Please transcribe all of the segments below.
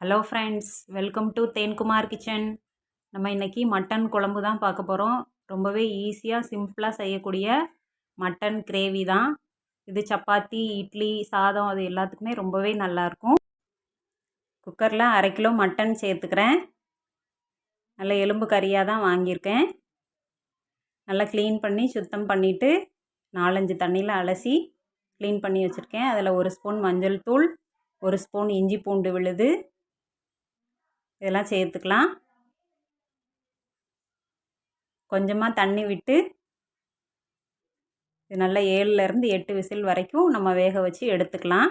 Hello friends welcome to Thenkumar kitchen நம்ம இன்றைக்கி mutton குழம்பு தான் பார்க்க போகிறோம் ரொம்பவே ஈஸியாக சிம்பிளாக செய்யக்கூடிய மட்டன் கிரேவி தான். இது சப்பாத்தி இட்லி சாதம் அது எல்லாத்துக்குமே ரொம்பவே நல்லாயிருக்கும் குக்கரில் அரை கிலோ மட்டன் சேர்த்துக்கிறேன். நல்ல எலும்பு கறியாக தான் வாங்கியிருக்கேன். நல்லா க்ளீன் பண்ணி சுத்தம் பண்ணிவிட்டு நாலஞ்சு தண்ணியில் அலசி க்ளீன் பண்ணி வச்சுருக்கேன். அதில் ஒரு ஸ்பூன் மஞ்சள் தூள் ஒரு ஸ்பூன் இஞ்சி பூண்டு விழுது இதெல்லாம் சேர்த்துக்கலாம். கொஞ்சமாக தண்ணி விட்டு இது நல்லா ஏழுலேருந்து எட்டு விசில் வரைக்கும் நம்ம வேக வச்சு எடுத்துக்கலாம்.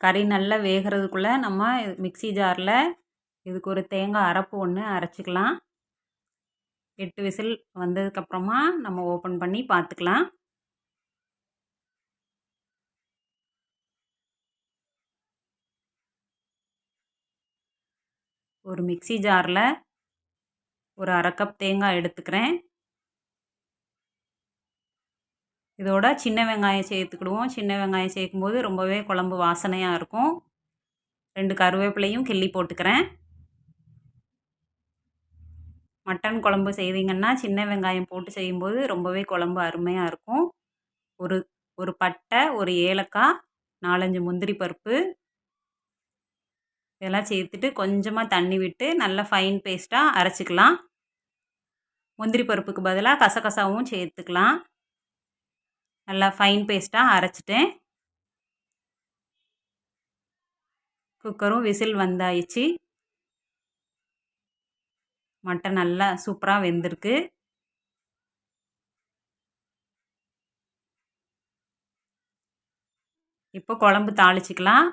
கறி நல்லா வேகிறதுக்குள்ளே நம்ம மிக்சி ஜாரில் இதுக்கு ஒரு தேங்காய் அரைப்பு ஒன்று அரைச்சிக்கலாம். எட்டு விசில் வந்ததுக்கப்புறமா நம்ம ஓப்பன் பண்ணி பார்த்துக்கலாம். ஒரு மிக்சி ஜாரில் ஒரு அரை கப் தேங்காய் எடுத்துக்கிறேன். இதோட சின்ன வெங்காயம் சேர்த்துக்கிடுவோம். சின்ன வெங்காயம் சேர்க்கும்போது ரொம்பவே குழம்பு வாசனையாக இருக்கும். ரெண்டு கருவேப்பிலையும் கிள்ளி போட்டுக்கிறேன். மட்டன் குழம்பு செய்வீங்கன்னா சின்ன வெங்காயம் போட்டு செய்யும்போது ரொம்பவே குழம்பு அருமையாக இருக்கும். ஒரு ஒரு பட்டை ஒரு ஏலக்காய் நாலஞ்சு முந்திரி பருப்பு. இதெல்லாம் சேர்த்துட்டு கொஞ்சமாக தண்ணி விட்டு நல்லா ஃபைன் பேஸ்ட்டாக அரைச்சிக்கலாம். முந்திரி பருப்புக்கு பதிலாக கசகசாவும் சேர்த்துக்கலாம். நல்லா ஃபைன் பேஸ்ட்டாக அரைச்சிட்டேன். குக்கரும் விசில் வந்தாயிடுச்சு மட்டை நல்லா சூப்பராக வெந்திருக்கு. இப்போ குழம்பு தாளிச்சிக்கலாம்.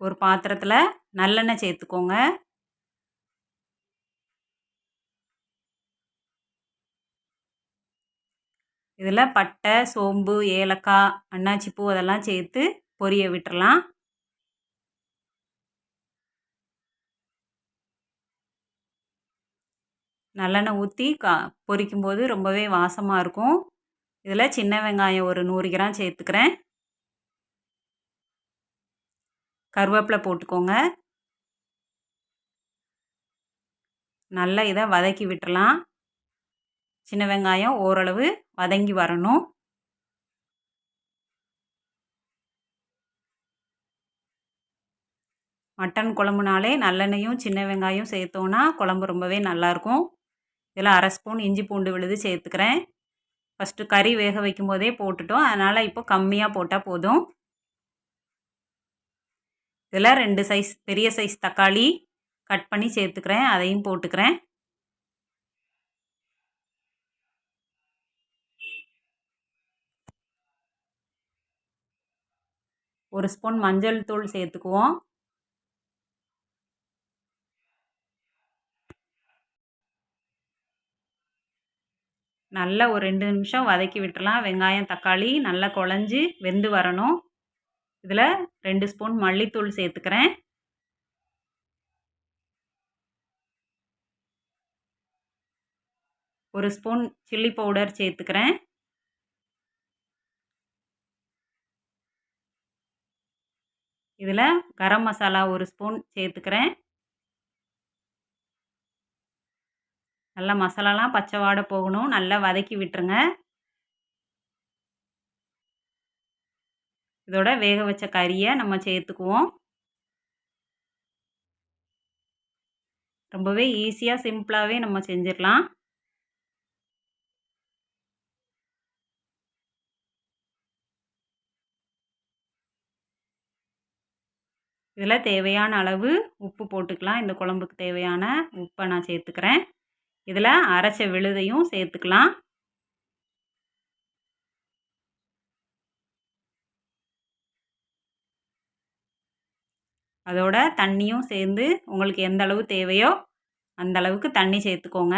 ஒரு பாத்திரத்தில் நல்லெண்ணெய் சேர்த்துக்கோங்க. இதில் பட்டை சோம்பு ஏலக்காய் அன்னாச்சிப்பூ அதெல்லாம் சேர்த்து பொரிய விட்டுறலாம். நல்லெண்ணெய் ஊற்றி கா பொரிக்கும்போது ரொம்பவே வாசமாக இருக்கும். இதில் சின்ன வெங்காயம் ஒரு நூறு கிராம் சேர்த்துக்கிறேன். கருவேப்பிலை போட்டுக்கோங்க. நல்லா இதை வதக்கி விட்டுடலாம் சின்ன வெங்காயம் ஓரளவு வதங்கி வரணும். மட்டன் குழம்புனாலே நல்லெண்ணெயும் சின்ன வெங்காயம் சேர்த்தோன்னா குழம்பு ரொம்பவே நல்லாயிருக்கும் இதில் அரை ஸ்பூன் இஞ்சி பூண்டு விழுது சேர்த்துக்கிறேன். ஃபஸ்ட்டு கறி வேக வைக்கும் போதே போட்டுட்டோம். அதனால் இப்போ கம்மியாக போட்டால் போதும். இதில் ரெண்டு சைஸ் பெரிய சைஸ் தக்காளி கட் பண்ணி சேர்த்துக்கிறேன். அதையும் போட்டுக்கிறேன். ஒரு ஸ்பூன் மஞ்சள் தூள் சேர்த்துக்குவோம். நல்லா ஒரு ரெண்டு நிமிஷம் வதக்கி விட்டுலாம் வெங்காயம் தக்காளி நல்லா குழஞ்சி வெந்து வரணும். இதில் ரெண்டு ஸ்பூன் மல்லித்தூள் சேர்த்துக்கிறேன். ஒரு ஸ்பூன் சில்லி பவுடர் சேர்த்துக்கிறேன். இதில் கரம் மசாலா ஒரு ஸ்பூன் சேர்த்துக்கிறேன். நல்லா மசாலாலாம் பச்சை வாடை போகணும். நல்லா வதக்கி விட்டுருங்க. இதோட வேக வச்ச கறியை நம்ம சேர்த்துக்குவோம். ரொம்பவே ஈஸியாக சிம்பிளாகவே நம்ம செஞ்சிடலாம். இதில் தேவையான அளவு உப்பு போட்டுக்கலாம். இந்த குழம்புக்கு தேவையான உப்பை நான் சேர்த்துக்கிறேன். இதில் அரைச்ச விழுதையும் சேர்த்துக்கலாம். அதோட தண்ணியும் சேர்ந்து உங்களுக்கு எந்த அளவு தேவையோ அந்த அளவுக்கு தண்ணி சேர்த்துக்கோங்க.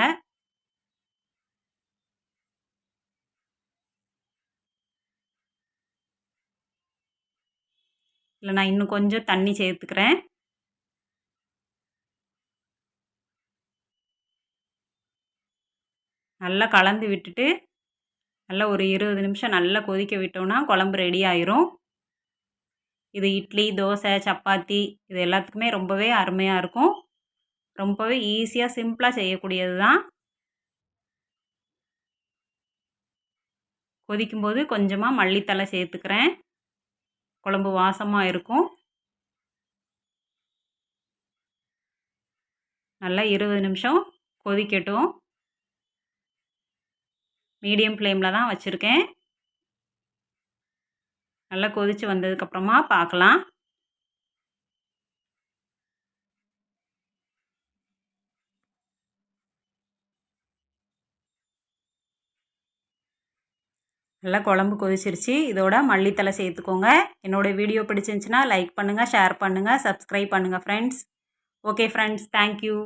இல்லை நான் இன்னும் கொஞ்சம் தண்ணி சேர்த்துக்கிறேன். நல்லா கலந்து விட்டுட்டு நல்லா ஒரு இருபது நிமிஷம் நல்லா கொதிக்க விட்டோம்னா குழம்பு ரெடி ஆயிரும். இது இட்லி தோசை சப்பாத்தி இது எல்லாத்துக்குமே ரொம்பவே அருமையாக இருக்கும். ரொம்பவே ஈஸியாக சிம்பிளாக செய்யக்கூடியது தான் கொதிக்கும்போது கொஞ்சமாக மல்லித்தலை சேர்த்துக்கிறேன். குழம்பு வாசமாக இருக்கும். நல்லா இருபது நிமிஷம் கொதிக்கட்டும். மீடியம் ஃப்ளேமில் தான் வச்சுருக்கேன். நல்லா கொதித்து வந்ததுக்கப்புறமா பார்க்கலாம் நல்லா குழம்பு கொதிச்சிருச்சு. இதோட மல்லித்தலை சேர்த்துக்கோங்க. என்னோடய வீடியோ பிடிச்சிருந்துச்சின்னா லைக் பண்ணுங்கள் ஷேர் பண்ணுங்கள் சப்ஸ்கிரைப் பண்ணுங்கள் friends okay friends thank you